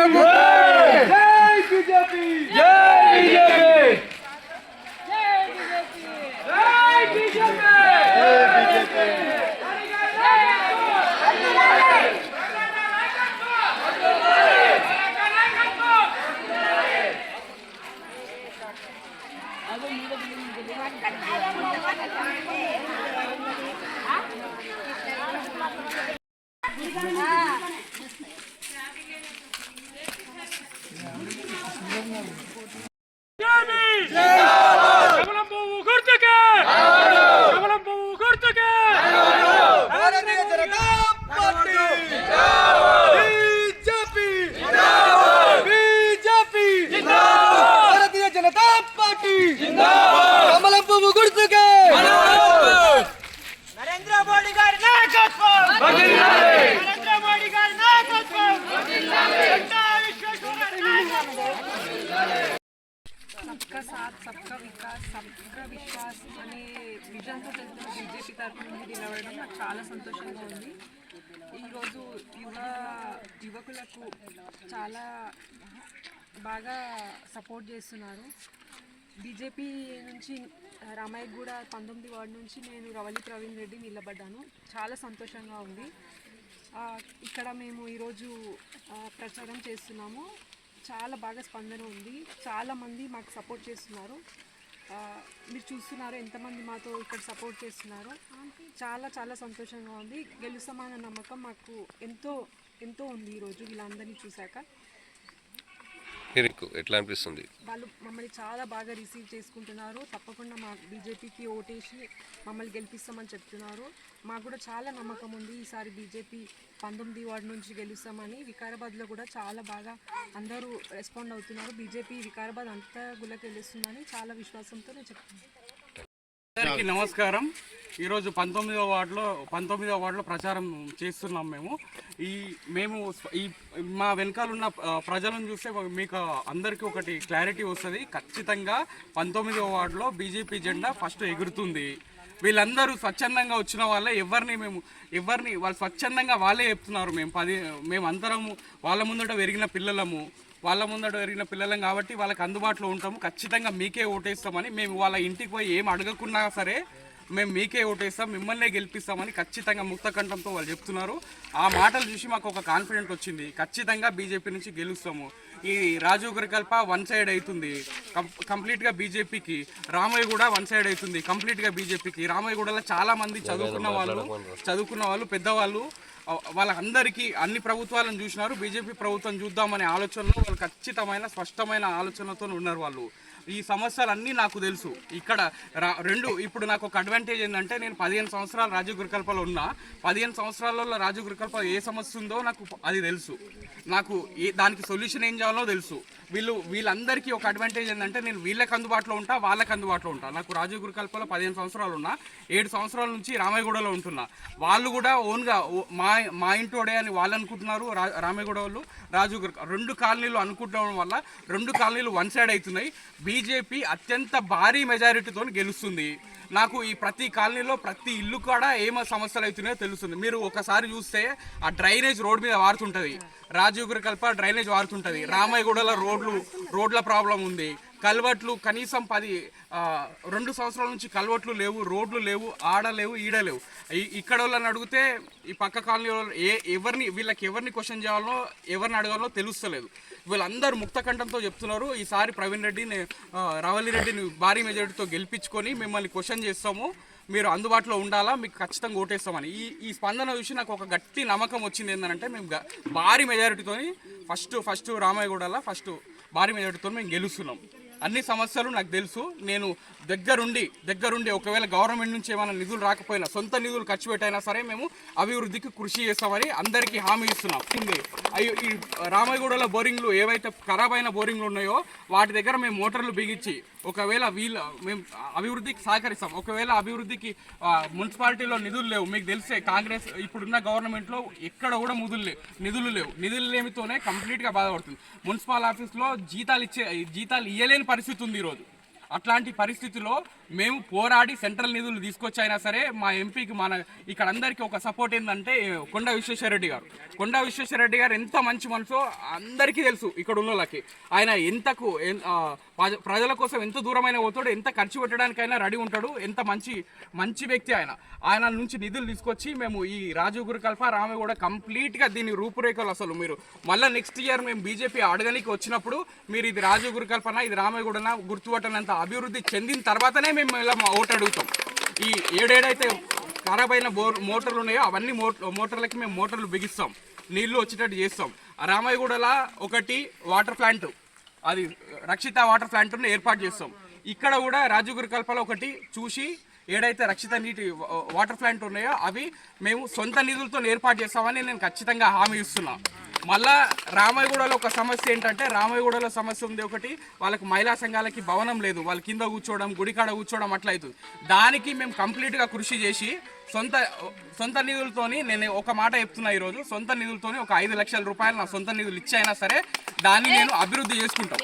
Hannibal. Jimmy! Jimmy! నుండి నాకు చాలా సంతోషంగా ఉంది. ఈరోజు యువ యువకులకు చాలా బాగా సపోర్ట్ చేస్తున్నారు. బీజేపీ నుంచి రామయ్యగూడ పంతొమ్మిది వార్డు నుంచి నేను రవలి ప్రవీణ్ రెడ్డి నిలబడ్డాను. చాలా సంతోషంగా ఉంది. ఇక్కడ మేము ఈరోజు ప్రచారం చేస్తున్నాము. చాలా బాగా స్పందన ఉంది. చాలామంది మాకు సపోర్ట్ చేస్తున్నారు. మీరు చూస్తున్నారు ఎంతమంది మాతో ఇక్కడ సపోర్ట్ చేస్తున్నారు. చాలా చాలా సంతోషంగా ఉంది. గెలుస్తామన్న నమ్మకం మాకు ఎంతో ఎంతో ఉంది ఈరోజు వీళ్ళందరినీ చూశాక. మీకు ఎట్లా అనిపిస్తుంది? వాళ్ళు మమ్మల్ని చాలా బాగా రిసీవ్ చేసుకుంటున్నారు. తప్పకుండా మా బీజేపీకి ఓటేసి మమ్మల్ని గెలిపిస్తామని చెప్తున్నారు. మాకు కూడా చాలా నమ్మకం ఉంది. ఈసారి బీజేపీ పంతొమ్మిది వార్డు నుంచి గెలుస్తామని వికారాబాద్లో కూడా చాలా బాగా అందరూ రెస్పాండ్ అవుతున్నారు. బీజేపీ వికారాబాద్ అంతా గుళ్ళకి వెళ్ళిస్తుందని చాలా విశ్వాసంతో నేను చెప్తున్నాను అందరికీ నమస్కారం. ఈరోజు పంతొమ్మిదవ వార్డులో పంతొమ్మిదవ వార్డులో ప్రచారం చేస్తున్నాం మేము. ఈ మేము ఈ మా వెనకాల ఉన్న ప్రజలను చూస్తే మీకు అందరికీ ఒకటి క్లారిటీ వస్తుంది. ఖచ్చితంగా పంతొమ్మిదవ వార్డులో బీజేపీ జెండా ఫస్ట్ ఎగురుతుంది. వీళ్ళందరూ స్వచ్ఛందంగా వచ్చిన వాళ్ళే. ఎవరిని మేము ఎవరిని వాళ్ళు స్వచ్ఛందంగా వాళ్ళే చెప్తున్నారు. మేము పది మేము అందరము వాళ్ళ ముందట పెరిగిన పిల్లలము. వాళ్ళ ముందట పెరిగిన పిల్లలం కాబట్టి వాళ్ళకి అందుబాటులో ఉంటాము. ఖచ్చితంగా మీకే ఓటేస్తామని మేము వాళ్ళ ఇంటికి పోయి ఏం అడగకున్నా సరే మేము మీకే ఓటేస్తాం మిమ్మల్నే గెలిపిస్తామని ఖచ్చితంగా ముక్త కంఠంతో వాళ్ళు చెప్తున్నారు. ఆ మాటలు చూసి మాకు ఒక కాన్ఫిడెంట్ వచ్చింది. ఖచ్చితంగా బీజేపీ నుంచి గెలుస్తాము. ఈ రాజీవ్ గురికల్ప వన్ సైడ్ అవుతుంది. కంప్లీట్గా బీజేపీకి రామయ్య కూడా వన్ సైడ్ అవుతుంది. కంప్లీట్గా బీజేపీకి. రామయ్యగూడలో చాలా మంది చదువుకున్న వాళ్ళు చదువుకున్న వాళ్ళు పెద్దవాళ్ళు వాళ్ళందరికీ అన్ని ప్రభుత్వాలను చూసినారు. బీజేపీ ప్రభుత్వం చూద్దామనే ఆలోచనలో వాళ్ళు ఖచ్చితమైన స్పష్టమైన ఆలోచనతో ఉన్నారు వాళ్ళు. ఈ సమస్యలన్నీ నాకు తెలుసు. ఇక్కడ రా- రెండు ఇప్పుడు నాకు ఒక అడ్వాంటేజ్ ఏంటంటే నేను పదిహేను సంవత్సరాలు రాజు గురికల్పలో ఉన్నా. పదిహేను సంవత్సరాలలో రాజు గురికల్పలో ఏ సమస్య ఉందో నాకు అది తెలుసు. నాకు ఏ దానికి సొల్యూషన్ ఏం చేయాలో తెలుసు. వీళ్ళు వీళ్ళందరికీ ఒక అడ్వాంటేజ్ ఏంటంటే నేను వీళ్ళకి అందుబాటులో ఉంటా వాళ్ళకి అందుబాటులో ఉంటా. నాకు రాజు గురికల్పలో పదిహేను సంవత్సరాలు ఉన్నా ఏడు సంవత్సరాల నుంచి రామయ్యగూడలో ఉంటున్నా. వాళ్ళు కూడా ఓన్గా మా మా ఇంటోడే అని వాళ్ళు అనుకుంటున్నారు రా రామయ్యగూడ వాళ్ళు. రాజు గురిక రెండు కాలనీలు అనుకుంటడం వల్ల రెండు కాలనీలు వన్ సైడ్ అవుతున్నాయి. బీజేపీ అత్యంత భారీ మెజారిటీతో గెలుస్తుంది. నాకు ఈ ప్రతి కాలనీలో ప్రతి ఇల్లు కూడా ఏమో సమస్యలు అవుతున్నాయో తెలుస్తుంది. మీరు ఒకసారి చూస్తే ఆ డ్రైనేజ్ రోడ్ మీద వారుతుంటుంది. రాజీవ్ గురికల్ప డ్రైనేజ్ వారుతుంటుంది. రామయ్యగూడలో రోడ్లు రోడ్ల ప్రాబ్లం ఉంది కల్వట్లు కనీసం పది రెండు సంవత్సరాల నుంచి కల్వట్లు లేవు రోడ్లు లేవు ఆడలేవు ఈడలేవు ఈ- ఇక్కడ వాళ్ళని అడిగితే ఈ పక్క కాలనీ వాళ్ళు ఏ ఎవరిని వీళ్ళకి ఎవరిని క్వశ్చన్ చేయాలో ఎవరిని అడగాలో తెలుస్తలేదు. వీళ్ళందరూ ముక్తకంఠంతో చెప్తున్నారు ఈసారి ప్రవీణ్ రెడ్డిని రవలి రెడ్డిని భారీ మెజారిటీతో గెలిపించుకొని మిమ్మల్ని క్వశ్చన్ చేస్తాము. మీరు అందుబాటులో ఉండాలా మీకు ఖచ్చితంగా ఓటేస్తామని. ఈ ఈ స్పందన చూసి నాకు ఒక గట్టి నమ్మకం వచ్చింది ఏంటంటే మేము భారీ మెజారిటీతో ఫస్ట్ ఫస్ట్ రామాయగూడలో ఫస్ట్ భారీ మెజారిటీతో మేము గెలుస్తున్నాం. అన్ని సమస్యలు నాకు తెలుసు. నేను దగ్గరుండి దగ్గరుండి ఒకవేళ గవర్నమెంట్ నుంచి ఏమైనా నిధులు రాకపోయినా సొంత నిధులు ఖర్చు పెట్టైనా సరే మేము అభివృద్ధికి కృషి చేస్తామని అందరికీ హామీ ఇస్తున్నాం. ఉంది అయ్యో ఈ రామగూడలో బోరింగ్లు ఏవైతే ఖరాబ్ అయిన బోరింగ్లు ఉన్నాయో వాటి దగ్గర మేము మోటార్లు బిగించి ఒకవేళ వీళ్ళు మేము అభివృద్ధికి సహకరిస్తాం. ఒకవేళ అభివృద్ధికి మున్సిపాలిటీలో నిధులు లేవు. మీకు తెలిసే కాంగ్రెస్ ఇప్పుడున్న గవర్నమెంట్లో ఎక్కడ కూడా ముదులు లేవు. నిధులు లేవు. నిధులు లేమితోనే కంప్లీట్గా బాధపడుతుంది. మున్సిపల్ ఆఫీస్లో జీతాలు ఇచ్చే జీతాలు ఇవ్వలేని పరిస్థితి ఉంది ఈరోజు. అట్లాంటి పరిస్థితిలో మేము పోరాడి సెంట్రల్ నిధులు తీసుకొచ్చైనా సరే మా ఎంపీకి మన ఇక్కడ అందరికీ ఒక సపోర్ట్ ఏంటంటే కొండ విశ్వేశ్వరరెడ్డి గారు. కొండ విశ్వేశ్వరరెడ్డి గారు ఎంత మంచి మనసో అందరికీ తెలుసు ఇక్కడ ఉన్న వాళ్ళకి ఆయన ఎంతకు ప్రజ- ప్రజల కోసం ఎంత దూరమైన పోతాడు ఎంత ఖర్చు పెట్టడానికైనా రెడీ ఉంటాడు ఎంత మంచి మంచి వ్యక్తి ఆయన. ఆయన నుంచి నిధులు తీసుకొచ్చి మేము ఈ రాజు గురుకల్ప రామె కూడా కంప్లీట్గా దీని రూపురేఖలు అసలు మీరు మళ్ళీ నెక్స్ట్ ఇయర్ మేము బీజేపీ అడగనికి వచ్చినప్పుడు మీరు ఇది రాజు గురుకల్పన ఇది రామగూడన గుర్తుపట్టనంత అభివృద్ధి చెందిన తర్వాతనే మేము ఇలా ఓటు అడుగుతాం. ఈ ఏడేడైతే ఖరాబ్ అయిన బోర్ మోటార్లు ఉన్నాయో అవన్నీ మోట- మోటార్లకి మేము మోటార్లు బిగిస్తాం. నీళ్ళు వచ్చేటట్టు చేస్తాం. రామయ్యగూడల ఒకటి వాటర్ ప్లాంట్ అది రక్షిత వాటర్ ప్లాంట్ను ఏర్పాటు చేస్తాం. ఇక్కడ కూడా రాజగురి కల్పలో ఒకటి చూసి ఏడైతే రక్షిత నీటి వాటర్ ప్లాంట్ ఉన్నాయో అవి మేము సొంత నిధులతో ఏర్పాటు చేస్తామని నేను ఖచ్చితంగా హామీ ఇస్తున్నాను మళ్ళా రామయ్యగూడలో ఒక సమస్య ఏంటంటే రామయ్యగూడలో సమస్య ఉంది ఒకటి వాళ్ళకి మహిళా సంఘాలకి భవనం లేదు. వాళ్ళ కింద కూర్చోవడం గుడికాడ కూర్చోవడం అట్లా అవుతుంది దానికి మేము కంప్లీట్గా కృషి చేసి సొంత సొంత నిధులతోని నేను ఒక మాట చెప్తున్నా ఈరోజు సొంత నిధులతోని ఒక ఐదు లక్షల రూపాయలు నా సొంత నిధులు ఇచ్చైనా సరే దాన్ని నేను అభివృద్ధి చేసుకుంటాం.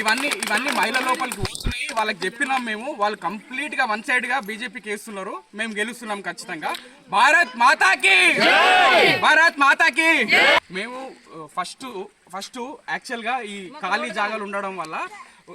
ఇవన్నీ ఇవన్నీ మహిళల లోపలికి వస్తున్నాయి. వాళ్ళకి చెప్పినాం మేము. వాళ్ళు కంప్లీట్గా వన్ సైడ్గా బీజేపీకి వేస్తున్నారు మేము గెలుస్తున్నాం ఖచ్చితంగా. భారత్ మాతాకి! భారత్ మాతాకి! మేము ఫస్ట్ ఫస్ట్ యాక్చువల్గా ఈ ఖాళీ జాగాలు ఉండడం వల్ల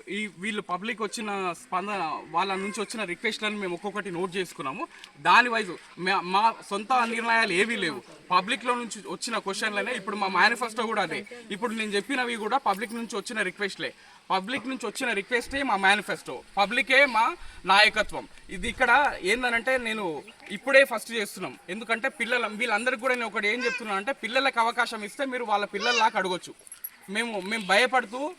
ఈ వీళ్ళు పబ్లిక్ వచ్చిన స్పందన వాళ్ళ నుంచి వచ్చిన రిక్వెస్ట్లను మేము ఒక్కొక్కటి నోట్ చేసుకున్నాము. దాని వైజ్ మా- మా సొంత నిర్ణయాలు ఏవీ లేవు. పబ్లిక్లో నుంచి వచ్చిన క్వశ్చన్లనే ఇప్పుడు మా మేనిఫెస్టో కూడా అదే. ఇప్పుడు నేను చెప్పినవి కూడా పబ్లిక్ నుంచి వచ్చిన రిక్వెస్ట్లే. పబ్లిక్ నుంచి వచ్చిన రిక్వెస్టే మా మేనిఫెస్టో. పబ్లికే మా నాయకత్వం. ఇది ఇక్కడ ఏందనంటే నేను ఇప్పుడే ఫస్ట్ చేస్తున్నాం. ఎందుకంటే పిల్లల వీళ్ళందరికీ కూడా నేను ఒకటి ఏం చెప్తున్నాను అంటే పిల్లలకు అవకాశం ఇస్తే మీరు వాళ్ళ పిల్లల్లాగా అడగొచ్చు. మేము మేము భయపడుతూ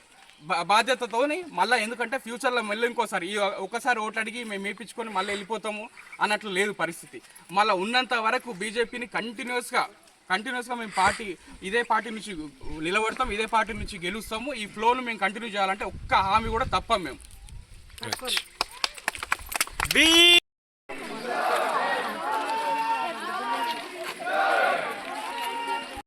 బాధ్యతతోని మళ్ళీ ఎందుకంటే ఫ్యూచర్లో మళ్ళీ ఇంకోసారి ఈ ఒకసారి ఓట్లు అడిగి మేము వేయించుకొని మళ్ళీ వెళ్ళిపోతాము అన్నట్లు లేదు పరిస్థితి. మళ్ళీ ఉన్నంత వరకు బీజేపీని కంటిన్యూస్గా కంటిన్యూస్గా మేము పార్టీ ఇదే పార్టీ నుంచి నిలబడతాం ఇదే పార్టీ నుంచి గెలుస్తాము. ఈ ఫ్లోను మేము కంటిన్యూ చేయాలంటే ఒక్క హామీ కూడా తప్పం మేము.